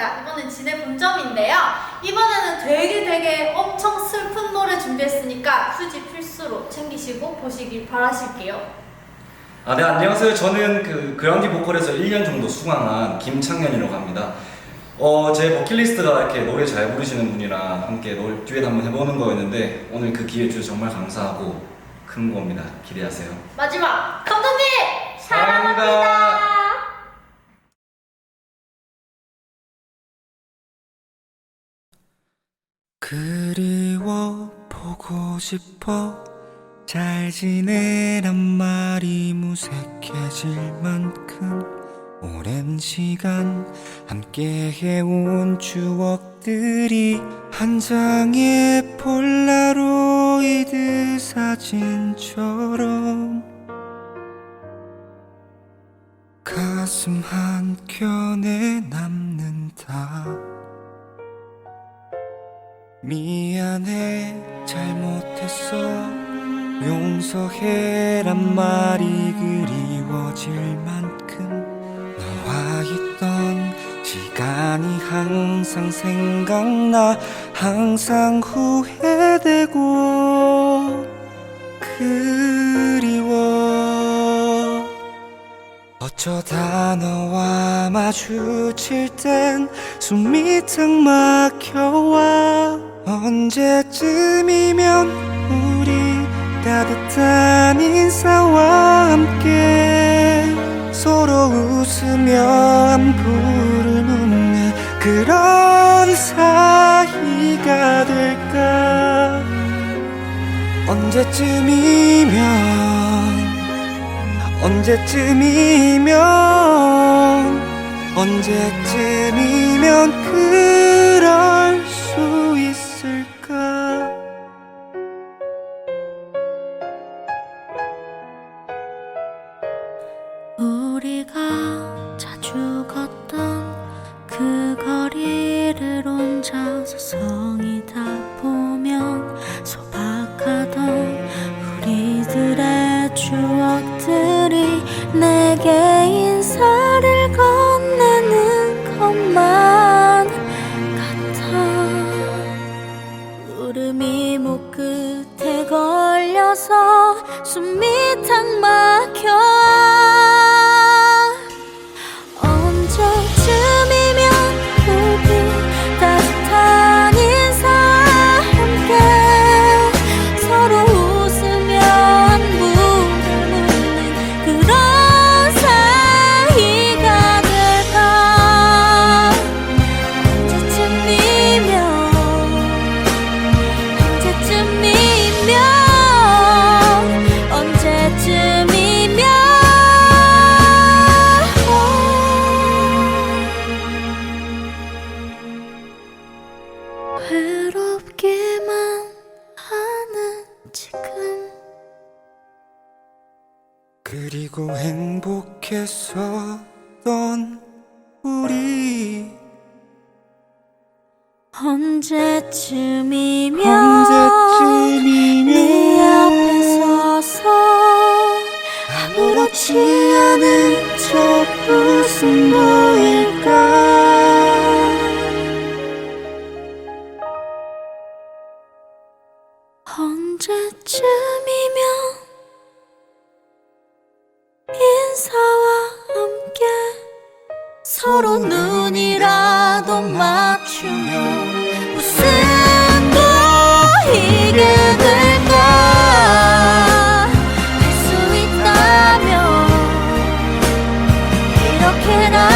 반갑습니다. 이번엔 진해 본점인데요. 이번에는 되게 되게 엄청 슬픈 노래 준비했으니까 휴지 필수로 챙기시고 보시길 바라실게요. 아, 네, 안녕하세요. 저는 그 그라운디 보컬에서 1년 정도 수강한 김창현이라고 합니다. 어, 제 버킷리스트가 이렇게 노래 잘 부르시는 분이랑 함께 노래 듀엣 한번 해보는 거였는데 오늘 그 기회 주셔서 정말 감사하고 큰 겁니다. 기대하세요. 마지막 감독님 그리워 보고 싶어 잘 지내란 말이 무색해질 만큼 오랜 시간 함께 해온 추억들이 한 장의 폴라로이드 사진처럼 가슴 한켠에 남는다 미안해 잘못했어. 용서해란 말이 그리워질 만큼 너와 있던 시간이 항상 생각나 항상 후회되고 그 어쩌다 너와 마주칠 땐 숨이 탁 막혀와. 언제쯤이면 우리 따뜻한 인사와 함께 서로 웃으며 안부를 묻는 그런 사이가 될까? 언제쯤이면 언제쯤이면 언제쯤이면 그럴 수 있을까? 우리가 자주 걷던 것만 같아. 구름이 목 끝에 걸려서 숨이 탁 막 그리고 행복했었던 우리. 언제쯤이 인사와 함께 서로 눈이라도 맞추며 웃음 보이게 될까? 할 수 있다면 이렇게라